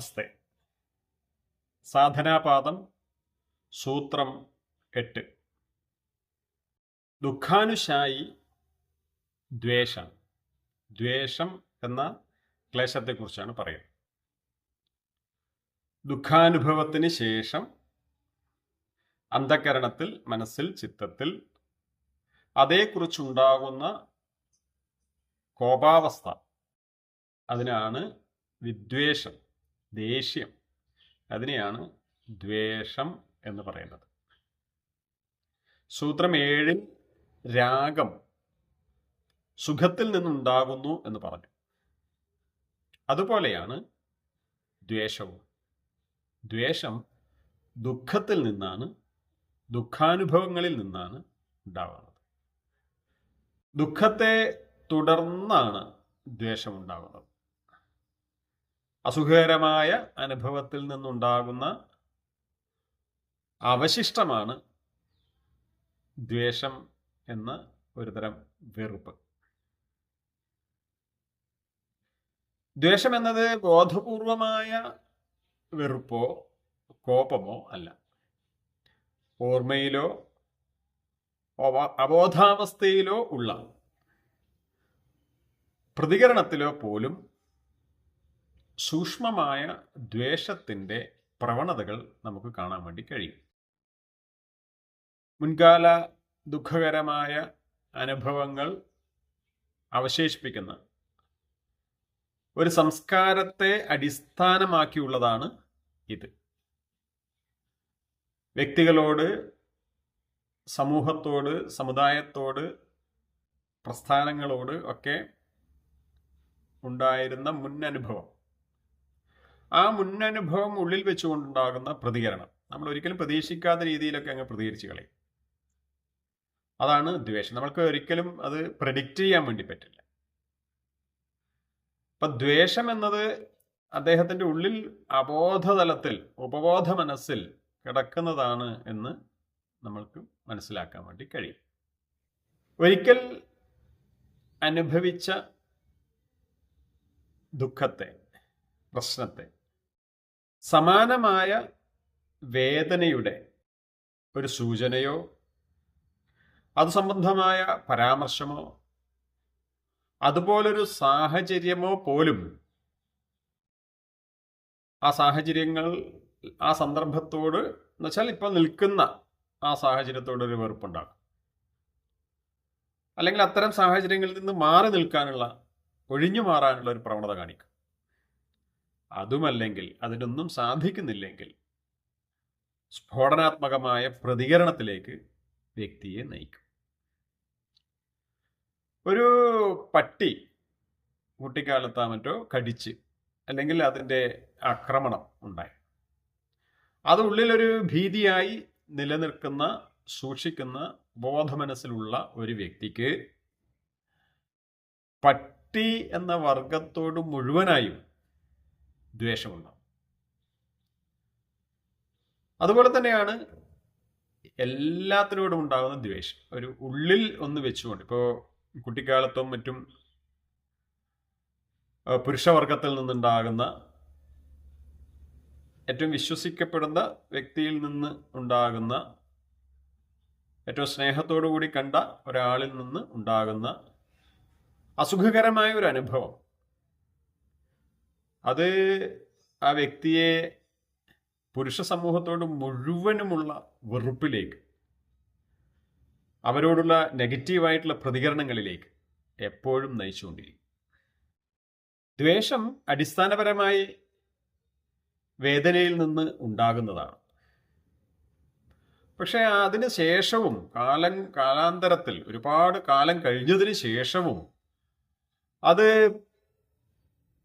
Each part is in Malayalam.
നമസ്തേ. സാധനാപാദം സൂത്രം എട്ട്. ദുഃഖാനുശായി ദ്വേഷം. ദ്വേഷം എന്ന ക്ലേശത്തെക്കുറിച്ചാണ് പറയുന്നത്. ദുഃഖാനുഭവത്തിന് ശേഷം അന്ധകരണത്തിൽ മനസ്സിൽ ചിത്തത്തിൽ അതേക്കുറിച്ചുണ്ടാകുന്ന കോപാവസ്ഥ. അതിനാണ് വിദ്വേഷം. ദേഷ്യം. അതിനെയാണ് ദ്വേഷം എന്ന് പറയുന്നത്. സൂത്രം ഏഴിൽ രാഗം സുഖത്തിൽ നിന്നുണ്ടാകുന്നു എന്ന് പറഞ്ഞു. അതുപോലെയാണ് ദ്വേഷവും. ദ്വേഷം ദുഃഖത്തിൽ നിന്നാണ് ദുഃഖാനുഭവങ്ങളിൽ നിന്നാണ് ഉണ്ടാകുന്നത്. ദുഃഖത്തെ തുടർന്നാണ് ദ്വേഷം ഉണ്ടാകുന്നത്. അസുഖകരമായ അനുഭവത്തിൽ നിന്നുണ്ടാകുന്ന അവശിഷ്ടമാണ് ദ്വേഷം എന്ന ഒരുതരം വെറുപ്പ്. ദ്വേഷം എന്നത് ബോധപൂർവമായ വെറുപ്പോ കോപമോ അല്ല. ഓർമ്മയിലോ അബോധാവസ്ഥയിലോ ഉള്ള പ്രതികരണത്തിലോ പോലും സൂക്ഷ്മമായ ദ്വേഷത്തിന്റെ പ്രവണതകൾ നമുക്ക് കാണാൻ വേണ്ടി കഴിയും. മുൻകാല ദുഃഖകരമായ അനുഭവങ്ങൾ അവശേഷിപ്പിക്കുന്ന ഒരു സംസ്കാരത്തെ അടിസ്ഥാനമാക്കിയുള്ളതാണ് ഇത്. വ്യക്തികളോട് സമൂഹത്തോട് സമുദായത്തോട് പ്രസ്ഥാനങ്ങളോട് ഒക്കെ ഉണ്ടായിരുന്ന മുൻ അനുഭവം ആ മുൻ അനുഭവം ഉള്ളിൽ വെച്ചുകൊണ്ടുണ്ടാകുന്ന പ്രതികരണം. നമ്മൾ ഒരിക്കലും പ്രതീക്ഷിക്കാത്ത രീതിയിലൊക്കെ അങ്ങ് പ്രതികരിച്ച് കളയും. അതാണ് ദ്വേഷം. നമ്മൾക്ക് ഒരിക്കലും അത് പ്രഡിക്റ്റ് ചെയ്യാൻ വേണ്ടി പറ്റില്ല. അപ്പൊ ദ്വേഷം എന്നത് അദ്ദേഹത്തിന്റെ ഉള്ളിൽ അബോധതലത്തിൽ ഉപബോധ മനസ്സിൽ കിടക്കുന്നതാണ് എന്ന് നമ്മൾക്ക് മനസ്സിലാക്കാൻ വേണ്ടി കഴിയും. ഒരിക്കൽ അനുഭവിച്ച ദുഃഖത്തെ പ്രശ്നത്തെ സമാനമായ വേദനയുടെ ഒരു സൂചനയോ അത് സംബന്ധമായ പരാമർശമോ അതുപോലൊരു സാഹചര്യമോ പോലും ആ സാഹചര്യങ്ങൾ ആ സന്ദർഭത്തോട് എന്നുവെച്ചാൽ ഇപ്പോൾ നിൽക്കുന്ന ആ സാഹചര്യത്തോട് ഒരു വെറുപ്പുണ്ടാകും അല്ലെങ്കിൽ അത്തരം സാഹചര്യങ്ങളിൽ നിന്ന് മാറി നിൽക്കാനുള്ള ഒഴിഞ്ഞു മാറാനുള്ള ഒരു പ്രവണത കാണിക്കും. അതുമല്ലെങ്കിൽ അതിനൊന്നും സാധിക്കുന്നില്ലെങ്കിൽ സ്ഫോടനാത്മകമായ പ്രതികരണത്തിലേക്ക് വ്യക്തിയെ നയിക്കും. ഒരു പട്ടി കുട്ടിക്കാലത്താ മറ്റോ കടിച്ച് അല്ലെങ്കിൽ അതിന്റെ ആക്രമണം ഉണ്ടായി. അത് ഉള്ളിലൊരു ഭീതിയായി നിലനിൽക്കുന്ന സൂക്ഷിക്കുന്ന ബോധമനസ്സിലുള്ള ഒരു വ്യക്തിക്ക് പട്ടി എന്ന വർഗത്തോട് മുഴുവനായും ദ്വേഷമുണ്ടാവും. അതുപോലെ തന്നെയാണ് എല്ലാത്തിനോടും ഉണ്ടാകുന്ന ദ്വേഷം. ഒരു ഉള്ളിൽ ഒന്ന് വെച്ചുകൊണ്ട് ഇപ്പോൾ കുട്ടിക്കാലത്തും മറ്റും പുരുഷവർഗത്തിൽ നിന്നുണ്ടാകുന്ന ഏറ്റവും വിശ്വസിക്കപ്പെടുന്ന വ്യക്തിയിൽ നിന്ന് ഉണ്ടാകുന്ന ഏറ്റവും സ്നേഹത്തോടു കൂടി കണ്ട ഒരാളിൽ നിന്ന് ഉണ്ടാകുന്ന അസുഖകരമായ ഒരു അനുഭവം. അത് ആ വ്യക്തിയെ പുരുഷ സമൂഹത്തോട് മുഴുവനുമുള്ള വെറുപ്പിലേക്ക് അവരോടുള്ള നെഗറ്റീവായിട്ടുള്ള പ്രതികരണങ്ങളിലേക്ക് എപ്പോഴും നയിച്ചുകൊണ്ടിരിക്കും. ദ്വേഷം അടിസ്ഥാനപരമായി വേദനയിൽ നിന്ന് ഉണ്ടാകുന്നതാണ്. പക്ഷേ അതിന് ശേഷവും കാലം കാലാന്തരത്തിൽ ഒരുപാട് കാലം കഴിഞ്ഞതിന് ശേഷവും അത്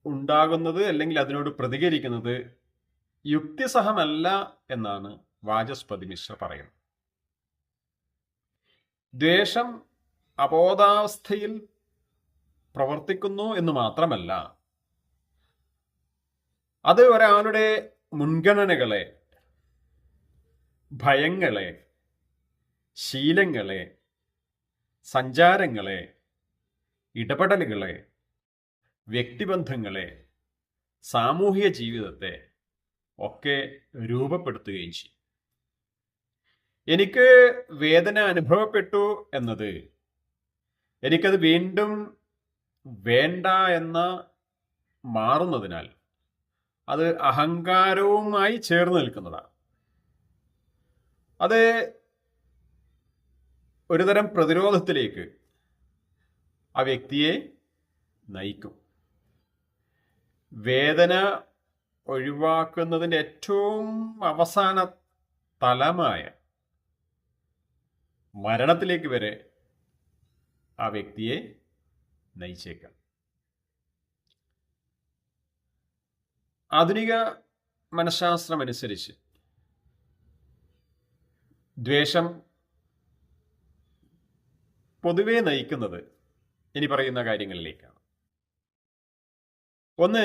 ഉണ്ടാകുന്നത് അല്ലെങ്കിൽ അതിനോട് പ്രതികരിക്കുന്നത് യുക്തിസഹമല്ല എന്നാണ് വാചസ്പതി മിശ്ര പറയുന്നത്. ദ്വേഷം അബോധാവസ്ഥയിൽ പ്രവർത്തിക്കുന്നു എന്ന് മാത്രമല്ല അത് ഒരാളുടെ മുൻഗണനകളെ ഭയങ്ങളെ ശീലങ്ങളെ സഞ്ചാരങ്ങളെ ഇടപെടലുകളെ വ്യക്തിബന്ധങ്ങളെ സാമൂഹിക ജീവിതത്തെ ഒക്കെ രൂപപ്പെടുത്തുകയും ചെയ്യും. എനിക്ക് വേദന അനുഭവപ്പെട്ടു എന്നത് എനിക്കത് വീണ്ടും വേണ്ട എന്ന മാറുന്നതിനാൽ അത് അഹങ്കാരവുമായി ചേർന്ന് നിൽക്കുന്നതാണ്. അത് ഒരുതരം പ്രതിരോധത്തിലേക്ക് ആ വ്യക്തിയെ നയിക്കും. വേദന ഒഴിവാക്കുന്നതിന്റെ ഏറ്റവും അവസാന തലമായ മരണത്തിലേക്ക് വരെ ആ വ്യക്തിയെ നയിച്ചേക്കാം. ആധുനിക മനഃശാസ്ത്രം അനുസരിച്ച് ദ്വേഷം പൊതുവെ നയിക്കുന്നത് ഇനി പറയുന്ന കാര്യങ്ങളിലേക്കാണ്. ഒന്ന്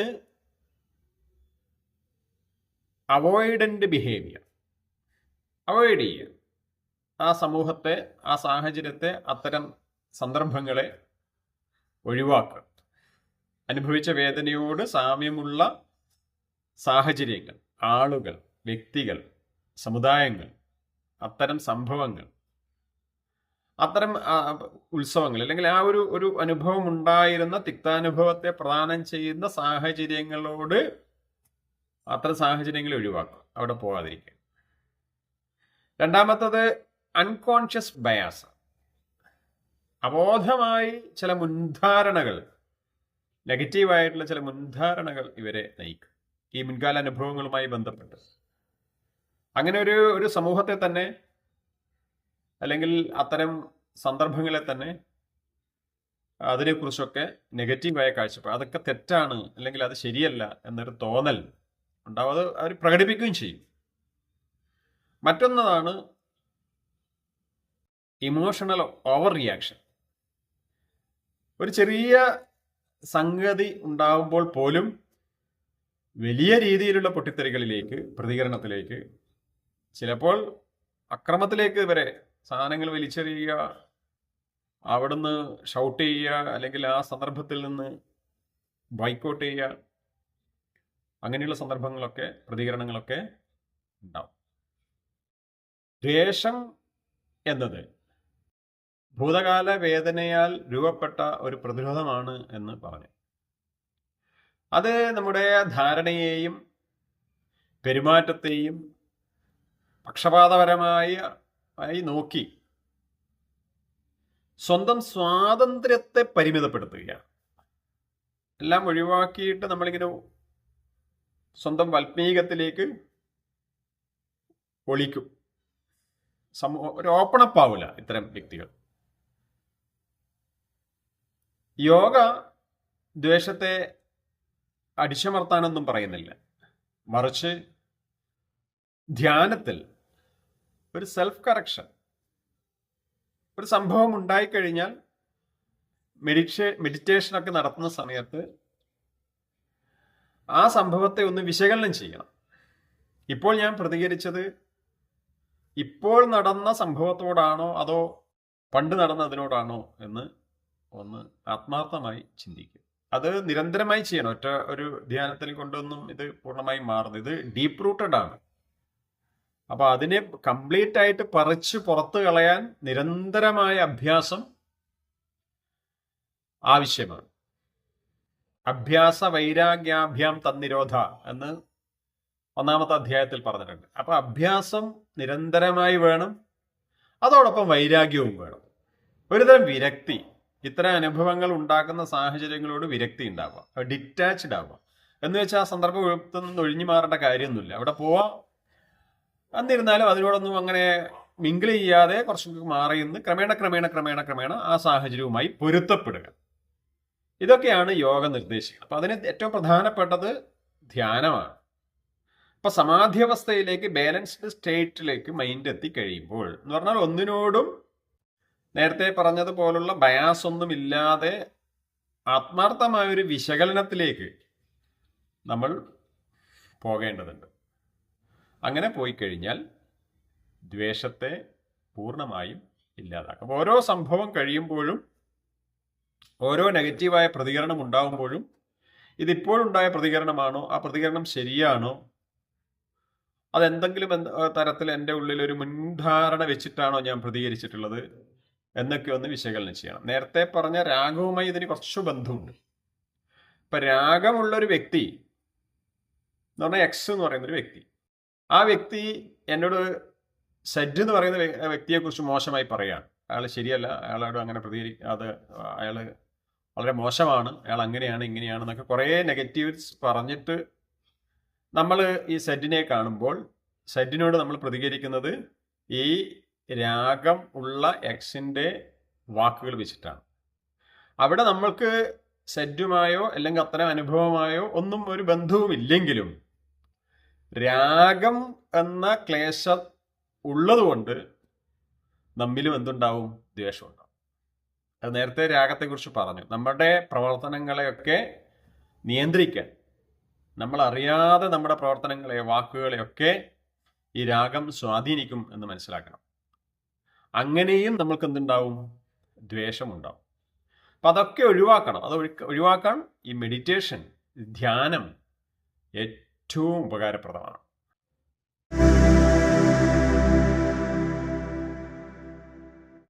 അവോയ്ഡന്റ് ബിഹേവിയർ. അവോയ്ഡ് ചെയ്യുക ആ സമൂഹത്തെ ആ സാഹചര്യത്തെ അത്തരം സന്ദർഭങ്ങളെ ഒഴിവാക്കുക അനുഭവിച്ച വേദനയോട് സാമ്യമുള്ള സാഹചര്യങ്ങൾ ആളുകൾ വ്യക്തികൾ സമുദായങ്ങൾ അത്തരം സംഭവങ്ങൾ അത്തരം ഉത്സവങ്ങൾ അല്ലെങ്കിൽ ആ ഒരു ഒരു അനുഭവം ഉണ്ടായിരുന്ന തിക്താനുഭവത്തെ പ്രദാനം ചെയ്യുന്ന സാഹചര്യങ്ങളോട് അത്തരം സാഹചര്യങ്ങൾ ഒഴിവാക്കുക അവിടെ പോകാതിരിക്കുക രണ്ടാമത്തത് അൺകോൺഷ്യസ് ബയാസ് അബോധമായി ചില മുൻധാരണകൾ നെഗറ്റീവായിട്ടുള്ള ചില മുൻധാരണകൾ ഇവരെ നയിക്കും. ഈ മുൻകാല അനുഭവങ്ങളുമായി ബന്ധപ്പെട്ട്. അങ്ങനെ ഒരു ഒരു സമൂഹത്തെ തന്നെ അല്ലെങ്കിൽ അത്തരം സന്ദർഭങ്ങളെ തന്നെ അതിനെക്കുറിച്ചൊക്കെ നെഗറ്റീവായ കാഴ്ചപ്പാട്. അതൊക്കെ തെറ്റാണ് അല്ലെങ്കിൽ അത് ശരിയല്ല എന്നൊരു തോന്നൽ ഉണ്ടാവും. അത് അവർ പ്രകടിപ്പിക്കുകയും ചെയ്യും. മറ്റൊന്നതാണ് ഇമോഷണൽ ഓവർ റിയാക്ഷൻ ഒരു ചെറിയ സംഗതി ഉണ്ടാകുമ്പോൾ പോലും വലിയ രീതിയിലുള്ള പൊട്ടിത്തെറികളിലേക്ക് പ്രതികരണത്തിലേക്ക് ചിലപ്പോൾ അക്രമത്തിലേക്ക് വരെ സാധനങ്ങൾ വലിച്ചെറിയുക അവിടുന്ന് ഷൗട്ട് ചെയ്യുക അല്ലെങ്കിൽ ആ സന്ദർഭത്തിൽ നിന്ന് ബൈക്കോട്ട് ചെയ്യുക അങ്ങനെയുള്ള സന്ദർഭങ്ങളൊക്കെ പ്രതികരണങ്ങളൊക്കെ ഉണ്ടാവും. ദ്വേഷം എന്നത് ഭൂതകാല വേദനയാൽ രൂപപ്പെട്ട ഒരു പ്രതിരോധമാണ് എന്ന് പറഞ്ഞു. അത് നമ്മുടെ ധാരണയെയും പെരുമാറ്റത്തെയും പക്ഷപാതപരമായ ആയി നോക്കി. സ്വന്തം സ്വാതന്ത്ര്യത്തെ പരിമിതപ്പെടുത്തുകയാണ്. എല്ലാം ഒഴിവാക്കിയിട്ട് നമ്മളിങ്ങനെ സ്വന്തം വൽമീകത്തിലേക്ക് ഒളിക്കും. സമൂഹ ഒരു ഓപ്പണപ്പ് ആവില്ല ഇത്തരം വ്യക്തികൾ. യോഗ ദ്വേഷത്തെ അടിച്ചമർത്താനൊന്നും പറയുന്നില്ല. മറിച്ച് ധ്യാനത്തിൽ ഒരു സെൽഫ് കറക്ഷൻ ഒരു സംഭവം ഉണ്ടായിക്കഴിഞ്ഞാൽ മെഡിറ്റേ മെഡിറ്റേഷനൊക്കെ നടത്തുന്ന സമയത്ത് ആ സംഭവത്തെ ഒന്ന് വിശകലനം ചെയ്യണം. ഇപ്പോൾ ഞാൻ പ്രതികരിച്ചത് ഇപ്പോൾ നടന്ന സംഭവത്തോടാണോ അതോ പണ്ട് നടന്നതിനോടാണോ എന്ന് ഒന്ന് ആത്മാർത്ഥമായി ചിന്തിക്കും. അത് നിരന്തരമായി ചെയ്യണം. ഒറ്റ ഒരു ധ്യാനത്തിൽ കൊണ്ടൊന്നും ഇത് പൂർണമായി മാറുന്നത് ഇത് ഡീപ് റൂട്ടഡ് ആണ്. അപ്പൊ അതിനെ കംപ്ലീറ്റ് ആയിട്ട് പറിച്ച് പുറത്തു കളയാൻ നിരന്തരമായ അഭ്യാസം ആവശ്യമാണ്. അഭ്യാസ വൈരാഗ്യാഭ്യാം തന്നിരോധ എന്ന് ഒന്നാമത്തെ അധ്യായത്തിൽ പറഞ്ഞിട്ടുണ്ട്. അപ്പൊ അഭ്യാസം നിരന്തരമായി വേണം അതോടൊപ്പം വൈരാഗ്യവും വേണം. ഒരുതരം വിരക്തി ഇത്തരം അനുഭവങ്ങൾ ഉണ്ടാക്കുന്ന സാഹചര്യങ്ങളോട് വിരക്തി ഉണ്ടാവുക ഡിറ്റാച്ച്ഡ് ആവുക എന്ന് വെച്ചാൽ ആ സന്ദർഭത്തിൽ നിന്ന് ഒഴിഞ്ഞു മാറേണ്ട കാര്യമൊന്നുമില്ല. അവിടെ പോവാം എന്നിരുന്നാലും അതിനോടൊന്നും അങ്ങനെ മിങ്കിൾ ചെയ്യാതെ കുറച്ച് മാറി നിന്ന് ക്രമേണ ക്രമേണ ക്രമേണ ക്രമേണ ആ സാഹചര്യവുമായി പൊരുത്തപ്പെടുക. ഇതൊക്കെയാണ് യോഗ നിർദ്ദേശിക്കുന്നത്. അപ്പം അതിന് ഏറ്റവും പ്രധാനപ്പെട്ടത് ധ്യാനമാണ്. അപ്പൊ സമാധിയവസ്ഥയിലേക്ക് ബാലൻസ്ഡ് സ്റ്റേറ്റിലേക്ക് മൈൻഡ് എത്തിക്കഴിയുമ്പോൾ എന്ന് പറഞ്ഞാൽ ഒന്നിനോടും നേരത്തെ പറഞ്ഞതുപോലുള്ള ബയാസ് ഒന്നും ഇല്ലാതെ ആത്മാർത്ഥമായ ഒരു വിശകലനത്തിലേക്ക് നമ്മൾ പോകേണ്ടതുണ്ട്. അങ്ങനെ പോയി കഴിഞ്ഞാൽ ദ്വേഷത്തെ പൂർണമായും ഇല്ലാതാക്കും. ഓരോ സംഭവം കഴിയുമ്പോഴും ഓരോ നെഗറ്റീവായ പ്രതികരണം ഉണ്ടാകുമ്പോഴും ഇതിപ്പോഴുണ്ടായ പ്രതികരണമാണോ ആ പ്രതികരണം ശരിയാണോ അതെന്തെങ്കിലും തരത്തിൽ എന്റെ ഉള്ളിൽ ഒരു മുൻധാരണ വെച്ചിട്ടാണോ ഞാൻ പ്രതികരിച്ചിട്ടുള്ളത് എന്നൊക്കെ ഒന്ന് വിശകലനം ചെയ്യണം. നേരത്തെ പറഞ്ഞ രാഗവുമായി ഇതിന് കുറച്ച് ബന്ധമുണ്ട്. ഇപ്പം രാഗമുള്ളൊരു വ്യക്തി എന്ന് പറഞ്ഞാൽ എക്സ് എന്ന് പറയുന്ന ഒരു വ്യക്തി ആ വ്യക്തി എന്നോട് സെഡ് എന്ന് പറയുന്ന വ്യ- വ്യക്തിയെക്കുറിച്ച് മോശമായി പറയുകയാണ് അയാൾ ശരിയല്ല അയാളോട് അങ്ങനെ പ്രതികരി അത് അയാൾ വളരെ മോശമാണ് അയാൾ അങ്ങനെയാണ് ഇങ്ങനെയാണ് എന്നൊക്കെ കുറേ നെഗറ്റീവ്സ് പറഞ്ഞിട്ട് നമ്മൾ ഈ സെഡിനെ കാണുമ്പോൾ സെഡിനോട് നമ്മൾ പ്രതികരിക്കുന്നത് ഈ രാഗം ഉള്ള എക്സിന്റെ വാക്കുകൾ വെച്ചിട്ടാണ്. അവിടെ നമ്മൾക്ക് സെറ്റുമായോ അല്ലെങ്കിൽ അത്തരം അനുഭവമായോ ഒന്നും ഒരു ബന്ധവുമില്ലെങ്കിലും രാഗം എന്ന ക്ലേശം ഉള്ളതുകൊണ്ട് നമ്മിലും എന്തുണ്ടാവും? ദ്വേഷം ഉണ്ടാവും അത് നേരത്തെ രാഗത്തെക്കുറിച്ച് പറഞ്ഞു. നമ്മുടെ പ്രവർത്തനങ്ങളെയൊക്കെ നിയന്ത്രിക്കാൻ നമ്മൾ അറിയാതെ നമ്മുടെ പ്രവർത്തനങ്ങളെ വാക്കുകളെയൊക്കെ ഈ രാഗം സ്വാധീനിക്കും എന്ന് മനസ്സിലാക്കണം. അങ്ങനെയും നമ്മൾക്ക് എന്തുണ്ടാവും ദ്വേഷമുണ്ടാവും. അപ്പം അതൊക്കെ ഒഴിവാക്കണം. അത് ഒഴി- ഒഴിവാക്കാൻ ഈ മെഡിറ്റേഷൻ ധ്യാനം ഏറ്റവും ഉപകാരപ്രദമാണ്.